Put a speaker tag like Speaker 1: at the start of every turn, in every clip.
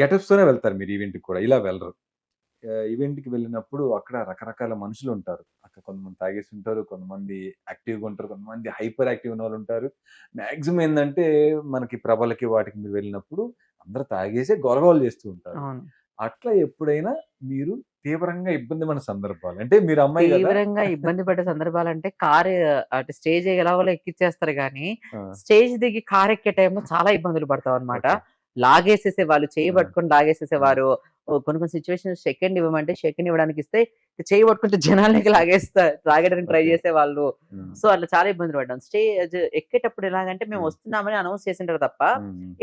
Speaker 1: Getups తోనే వెళ్తారు మీరు ఈవెంట్కి కూడా. ఇలా వెళ్ళరు. ఈవెంట్కి వెళ్ళినప్పుడు అక్కడ రకరకాల మనుషులు ఉంటారు. అక్కడ కొంతమంది తాగేసి ఉంటారు కొంతమంది యాక్టివ్గా ఉంటారు కొంతమంది హైపర్ యాక్టివ్ ఉన్న వాళ్ళు ఉంటారు. మాక్సిమం ఏంటంటే మనకి ప్రభలకి వాటికి మీరు వెళ్ళినప్పుడు అందరు తాగేసే గొలగోలు చేస్తూ ఉంటారు. అట్లా ఎప్పుడైనా మీరు తీవ్రంగా ఇబ్బంది పడిన సందర్భాలు అంటే మీరు అమ్మాయి
Speaker 2: తీవ్రంగా ఇబ్బంది పడే సందర్భాలు అంటే కార్ అంటే స్టేజ్ ఎలాగోలా ఎక్కిచ్చేస్తారు కానీ స్టేజ్ దిగి కార్ ఎక్కే టైంలో చాలా ఇబ్బందులు పడతాం అనమాట. లాగేసేసే వాళ్ళు చేయి. పట్టుకొని లాగేసేసేవారు కొన్ని కొన్ని సిచ్యువేషన్ సెకండ్ ఇవ్వమంటే సెకండ్ ఇవ్వడానికి ఇస్తే చేయి పట్టుకుంటే జనాలకి లాగేస్తా లాగడానికి ట్రై. చేసే వాళ్ళు సో అట్లా చాలా ఇబ్బందులు పడ్డాం స్టేజ్ ఎక్కేటప్పుడు ఎలాగంటే మేము. వస్తున్నామని అనౌన్స్ చేసింటారు తప్ప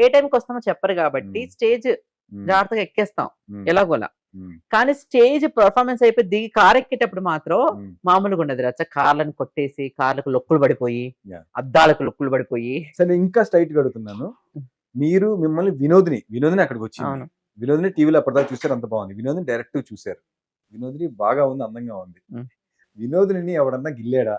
Speaker 2: ఏ టైంకి వస్తామో చెప్పరు కాబట్టి. స్టేజ్ జాగ్రత్తగా ఎక్కేస్తాం ఎలాగోలా కానీ స్టేజ్ పర్ఫార్మెన్స్ అయిపోయి దిగి కార్ ఎక్కేటప్పుడు మాత్రం. మామూలుగా ఉండదు రచ్చ కార్లను కొట్టేసి కార్లకు లొక్కులు పడిపోయి. అద్దాలకు లొక్కులు పడిపోయి
Speaker 1: ఇంకా స్ట్రైట్గా అడుగుతున్నాను మీరు మిమ్మల్ని వినోదిని వినోదిని అక్కడికి వచ్చింది.
Speaker 2: అవును.
Speaker 1: వినోదిని టీవీలో అప్పటిదాకా చూసారు అంత బాగుంది. వినోదిని డైరెక్ట్ చూసారు. వినోదిని బాగా ఉంది అందంగా ఉంది. వినోదిని ఎవడన్నా గిల్లాడా.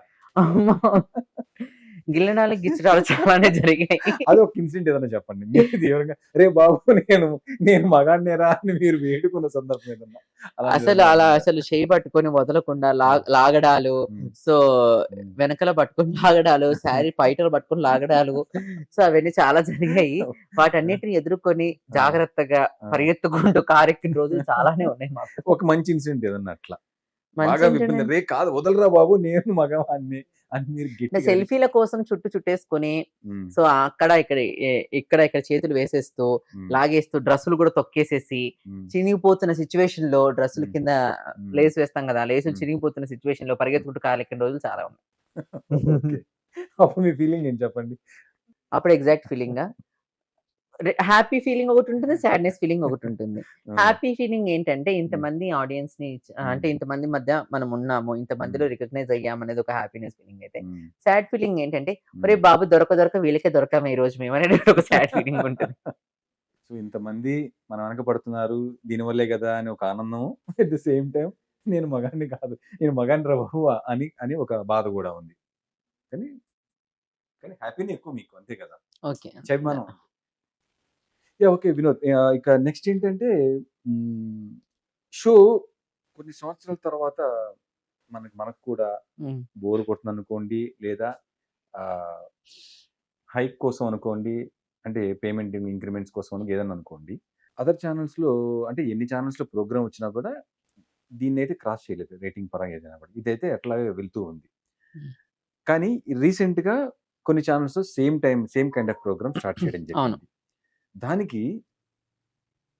Speaker 2: గిల్లడాలు గిచ్చడాలు చాలానే జరిగాయి.
Speaker 1: అది ఒక ఇన్సిడెంట్ ఏదైనా చెప్పండి. మీరు తీవ్రంగా రే బాబు నేను నేను మగాడినేరా అని మీరు వేడుకున్న సందర్భం ఏదన్నా?
Speaker 2: అసలు అలా? అసలు చేయి పట్టుకొని వదలకుండా లాగడాలు సో. వెనకల పట్టుకొని లాగడాలు శారీ పైటలు పట్టుకొని లాగడాలు సో అవన్నీ చాలా జరిగాయి. వాటన్నిటిని ఎదుర్కొని జాగ్రత్తగా. పరిగెత్తుకుంటూ కారెక్కిన రోజులు చాలానే ఉన్నాయి మాకు.
Speaker 1: ఒక మంచి ఇన్సిడెంట్ ఏదన్నా అట్లా? బాగా విప్పింది. రే కాదు వదలరా బాబు నేను మగవాన్ని అని మీరు
Speaker 2: సెల్ఫీల కోసం చుట్టూ చుట్టేసుకొని సో అక్కడ ఇక్కడ ఇక్కడ ఇక్కడ చేతులు వేసేస్తూ లాగేస్తూ డ్రెస్సులు కూడా తొక్కేసేసి చినిగిపోతున్న సిచ్యువేషన్లో డ్రెస్సుల. కింద. లేస్ వేస్తాం కదా లేసులు. చినిగిపోతున్న సిచ్యువేషన్లో పరిగెత్తుకుంటూ కాలెక్కిన రోజులు చాలా ఉన్నాయి.
Speaker 1: అప్పుడు మీ ఫీలింగ్ ఏం చెప్పండి
Speaker 2: అప్పుడు ఎగ్జాక్ట్ ఫీలింగ్ హ్యాపీ ఫీలింగ్ ఒకటి ఉంటుంది సాడ్నెస్ ఫీలింగ్ ఒకటి ఉంటుంది. హ్యాపీ ఫీలింగ్ ఏంటంటే ఇంతమంది ఆడియన్స్ని అంటే ఇంతమంది మధ్య మనం ఉన్నాము ఇంతమందిలో రికగ్నైజ్ అయ్యాం అనేది ఒక హ్యాపీనెస్ ఫీలింగ్ అయితే. సాడ్ ఫీలింగ్ ఏంటంటే
Speaker 1: ఉమ్.
Speaker 2: ఒరే బాబు దొరక దొరక వీళ్ళకే దొరకమే ఈ రోజు మేము అనేది ఒక సాడ్ ఫీలింగ్ ఉంటుంది.
Speaker 1: సో ఇంతమంది మన వెనక పడుతున్నారు దీనివల్లే కదా అని ఒక ఆనందం అట్ ద సేమ్ టైం నేను మగాన్ని కాదు నేను మగాన్ని రా అని అని ఒక బాధ కూడా ఉంది. కానీ కానీ హ్యాపీని ఎక్కువ మీకు అంతే కదా.
Speaker 2: ఓకే.
Speaker 1: చెప్పాను యా ఓకే వినోద్. ఇక నెక్స్ట్ ఏంటంటే షో కొన్ని సంవత్సరాల తర్వాత మనకి మనకు కూడా బోర్ కొడుతుంది అనుకోండి లేదా హైక్ కోసం అనుకోండి అంటే పేమెంట్ ఇంక్రిమెంట్స్ కోసం అనుకో ఏదైనా అనుకోండి అదర్ ఛానల్స్లో అంటే ఎన్ని ఛానల్స్లో ప్రోగ్రామ్ వచ్చినా కూడా దీన్ని అయితే క్రాస్ చేయలేదు రేటింగ్ పరంగా ఏదైనా కూడా. ఇదైతే అట్లాగే వెళ్తూ ఉంది. కానీ రీసెంట్గా కొన్ని channels same time same kind of programme start చేయడం. జరిగింది. దానికి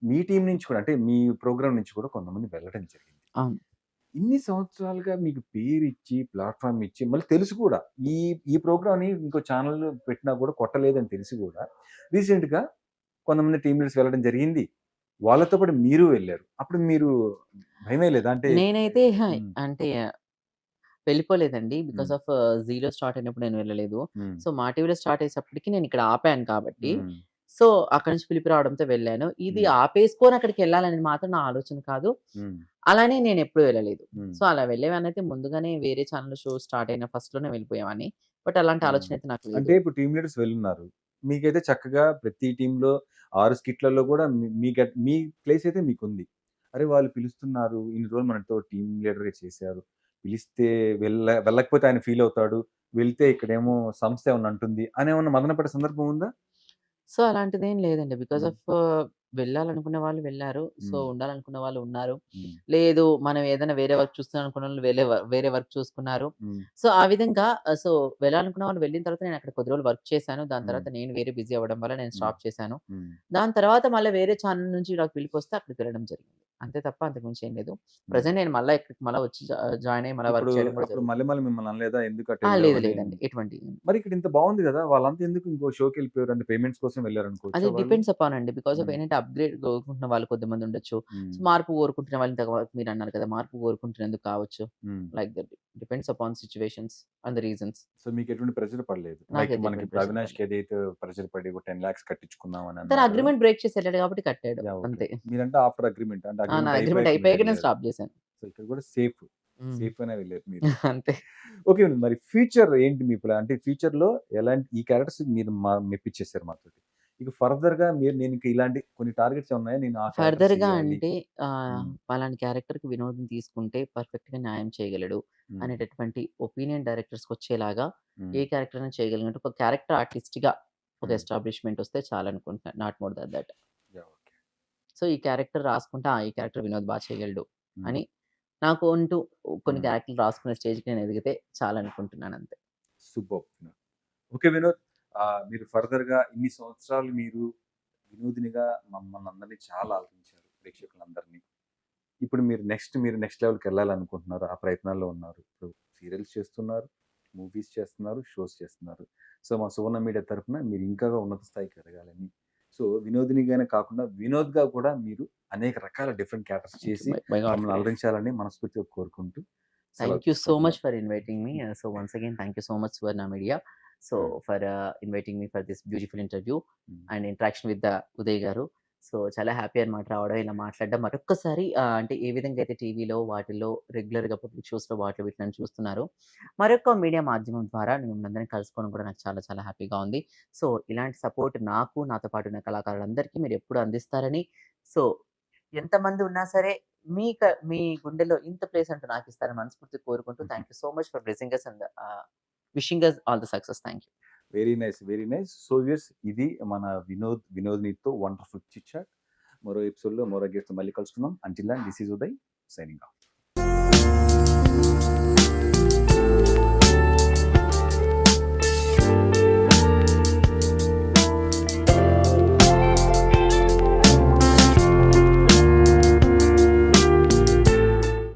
Speaker 1: మీ టీం నుంచి కూడా అంటే మీ ప్రోగ్రామ్ నుంచి కూడా కొంతమంది వెళ్ళడం జరిగింది
Speaker 2: అవును.
Speaker 1: ఇన్ని సంవత్సరాలుగా మీకు పేరు ఇచ్చి ప్లాట్ఫామ్ ఇచ్చి మళ్ళీ తెలుసు కూడా ఈ ఈ ప్రోగ్రామ్ని ఇంకో ఛానల్ పెట్టినా కూడా కొట్టలేదని తెలిసి కూడా రీసెంట్గా కొంతమంది టీం లీడర్స్ వెళ్ళడం జరిగింది వాళ్ళతో పాటు మీరు వెళ్ళారు అప్పుడు మీరు భయమే లేదా అంటే
Speaker 2: నేనైతే. అంటే వెళ్ళిపోలేదండి బికాస్. ఆఫ్ జీరో స్టార్ట్ అయినప్పుడు నేను వెళ్ళలేదు. సో మా టీవీలో స్టార్ట్ అయ్యేటప్పటికి నేను ఇక్కడ ఆపాను కాబట్టి. సో అక్కడి నుంచి పిలిపి రావడంతో వెళ్ళాను. ఇది. ఆపేసుకొని అక్కడికి వెళ్ళాలని మాత్రం నా ఆలోచన కాదు. అలానే నేను ఎప్పుడు వెళ్ళలేదు. సో అలా వెళ్ళేవాని అయితే ముందుగానే వేరే ఛానల్ షో స్టార్ట్ అయిన ఫస్ట్లోనే వెళ్ళిపోయామని బట్ అలాంటి. ఆలోచన అయితే నాకు
Speaker 1: అంటే ఇప్పుడు టీం లీడర్స్ వెళ్ళున్నారు. మీకైతే చక్కగా ప్రతి టీంలో ఆరు స్కిట్లలో కూడా మీ- మీ ప్లేస్ అయితే మీకు ఉంది అరే వాళ్ళు పిలుస్తున్నారు. ఇన్ని రోజులు మనతో టీం లీడర్గా చేశారు. పిలిస్తే వెళ్ళ వెళ్ళకపోతే ఆయన ఫీల్ అవుతాడు. వెళ్తే ఇక్కడేమో సంస్థ ఏమన్నా అంటుంది. అని ఏమన్నా మదనపడే సందర్భం ఉందా?
Speaker 2: సో అలాంటిది ఏం లేదండి బికాస్. ఆఫ్ వెళ్ళాలనుకున్న వాళ్ళు వెళ్ళారు సో. ఉండాలనుకున్న వాళ్ళు ఉన్నారు. లేదు మనం ఏదైనా వేరే వర్క్ చూస్తున్నాం అనుకున్న వాళ్ళు వేరే వ- వేరే వర్క్ చూసుకున్నారు. సో ఆ విధంగా సో వెళ్ళాలనుకున్న వాళ్ళు వెళ్ళిన తర్వాత నేను అక్కడ కొద్ది రోజులు వర్క్ చేశాను దాని. తర్వాత నేను వేరే బిజీ అవ్వడం వల్ల నేను. స్టాప్ చేశాను. దాని తర్వాత మళ్ళీ వేరే ఛానల్ నుంచి నాకు పిలిపి వస్తే అక్కడికి వెళ్ళడం జరిగింది అంతే తప్ప అంతకుమించి ఏం లేదు. ప్రజెంట్ నేను మళ్ళీ ఇక్కడికి మళ్ళీ వచ్చి జాయిన్ అయ్యి మళ్ళీ వర్క్ చేయడం
Speaker 1: మళ్ళీ మళ్ళీ మిమ్మల్ని అనలేదా? ఎందుకు అట్లా
Speaker 2: ఆ,
Speaker 1: వెళ్ళావు
Speaker 2: లేదు? లేదండి. ఎటువంటి
Speaker 1: మరి ఇక్కడ ఇంత బాగుంది కదా! వాళ్ళంతా ఎందుకు ఇంకో షోకి వెళ్ళిపోయారు? అంటే పేమెంట్స్ కోసం వెళ్ళారు
Speaker 2: అది
Speaker 1: అనుకోవచ్చు వాళ్ళు?
Speaker 2: డిపెండ్స్ అపాన్ అండి. Because of. ఏంటంటే అప్గ్రేడ్ కోరుకుంటున్న వాళ్ళు కొద్దిమంది ఉండొచ్చు. మార్పు కోరుకుంటున్న వాళ్ళు ఇంతకు మీరు అన్నారు కదా! మార్పు కోరుకుంటున్నందుకు కావచ్చు. Like that depends upon situations and the reasons.
Speaker 1: So మీకు ఎటువంటి ప్రెషర్ పడలేదు? మనకి
Speaker 2: అవినాష్కి
Speaker 1: ఏదైతే ప్రెషర్ పడి ఒక టెన్ లాక్స్ కట్టించుకుందాం అని
Speaker 2: అగ్రిమెంట్ బ్రేక్ చేసి వెళ్ళాడు కాబట్టి కట్టాడు. అంతే.
Speaker 1: మీరంటే ఆఫ్టర్ అగ్రిమెంట్. అంటే అగ్రిమెంట్ అయిపోయాక
Speaker 2: నేను స్టాప్ చేశాను
Speaker 1: సో ఇక్కడ కూడా సేఫ్. సేఫ్ గానే వెళ్ళారు మీరు
Speaker 2: అంతే
Speaker 1: ఓకే మరి ఫ్యూచర్ ఏంటి మీ ప్లాన్ అంటే ఫ్యూచర్లో ఎలాంటి ఈ క్యారెక్టర్స్ మీరు మా మెప్పించేసారు మాతో ఇక ఫర్దర్‌గా మీరు నేను ఇంక ఇలాంటి కొన్ని టార్గెట్స్ ఉన్నాయా? నేను క్యారెక్టర్
Speaker 2: ఫర్దర్‌గా
Speaker 1: చేయాలి.
Speaker 2: అంటే ఆహ్,
Speaker 1: హ్మ్.
Speaker 2: పలానా క్యారెక్టర్‌కి వినోద్‌ని తీసుకుంటే పర్ఫెక్ట్‌గా న్యాయం చేయగలడు. అనేటటువంటి ఒపీనియన్ డైరెక్టర్స్‌కొచ్చేలాగా
Speaker 1: హ్మ్.
Speaker 2: ఏ క్యారెక్టర్ అయినా చేయగలిగినట్టు ఒక క్యారెక్టర్ ఆర్టిస్ట్‌గా ఒక
Speaker 1: హ్మ్.
Speaker 2: ఎస్టాబ్లిష్‌మెంట్ వస్తే చాలనుకుంటున్నా. Not more than that. So, ఈ క్యారెక్టర్ రాసుకుంటే, ఆ! ఈ క్యారెక్టర్ వినోద్ బా చేయగలడు. అని నాకు అంటూ కొన్ని
Speaker 1: హ్మ్.
Speaker 2: క్యారెక్టర్‌లు రాసుకునే స్టేజ్‌కి నేను ఎదిగితే చాలనుకుంటున్నానంతే.
Speaker 1: సూపర్బ్! వినోద్. ఓకే వినోద్. మీరు ఫర్దర్‌గా ఇన్ని సంవత్సరాలు మీరు వినోదినిగా మమ్మల్నందరిని చాలా అలరించారు ప్రేక్షకులందరిని. ఇప్పుడు మీరు నెక్స్ట్ మీరు నెక్స్ట్ లెవెల్‌కెళ్ళాలనుకుంటున్నారు. ఆ ప్రయత్నాల్లో ఉన్నారు. ఇప్పుడు సీరియల్స్ చేస్తున్నారు, మూవీస్ చేస్తున్నారు, షోస్ చేస్తున్నారు. సో, మా సువర్ణ మీడియా తరపున మీరు ఇంకా ఉన్నత స్థాయికి ఎదగాలని, సో, వినోదినిగానే కాకుండా వినోద్‌గా కూడా మీరు అనేక రకాల డిఫరెంట్ క్యారెక్టర్స్ చేసి మమ్మల్ని. అలరించాలని మనస్ఫూర్తిగా కోరుకుంటూ
Speaker 2: thank you so. Much for inviting me. So, once again thank you so much Suvarna media. So. For inviting me for this beautiful interview. And interaction with the Uday garu. So, చాలా happy అనమాట రావడం, ఇలా మాట్లాడడం. మరొక్కసారి ఆహ్, అంటే ఏ విధంగా అయితే టీవీలో వాటిల్లో రెగ్యులర్‌గా పబ్లిక్ షోస్‌లో వాటిలో నన్ను చూస్తున్నారో, మరొక మీడియా మాధ్యమం ద్వారా మిమ్మల్ని అందరిని కలుసుకోవడం కూడా నాకు చాలా చాలా హ్యాపీగా ఉంది. సో, ఇలాంటి సపోర్ట్ నాకు, నాతో పాటు ఉన్న కళాకారులందరికీ మీరు ఎప్పుడు అందిస్తారని, సో, ఎంతమంది ఉన్నా సరే మీ మీ గుండెల్లో ఇంత ప్లేస్ అంటూ నాకిస్తారని మనస్ఫూర్తిగా కోరుకుంటూ
Speaker 1: హుహు.
Speaker 2: Thank you so much for blessing us and wishing us all the success. Thank you.
Speaker 1: Very nice. Very nice. So, viewers ఇది మన వినోద్, వినోదినితో వండర్‌ఫుల్ చిట్ చాట్. మరో ఎపిసోడ్‌లో మరో గెస్ట్ మళ్ళీ కలుసుకుందాం. Until this is Uday signing off.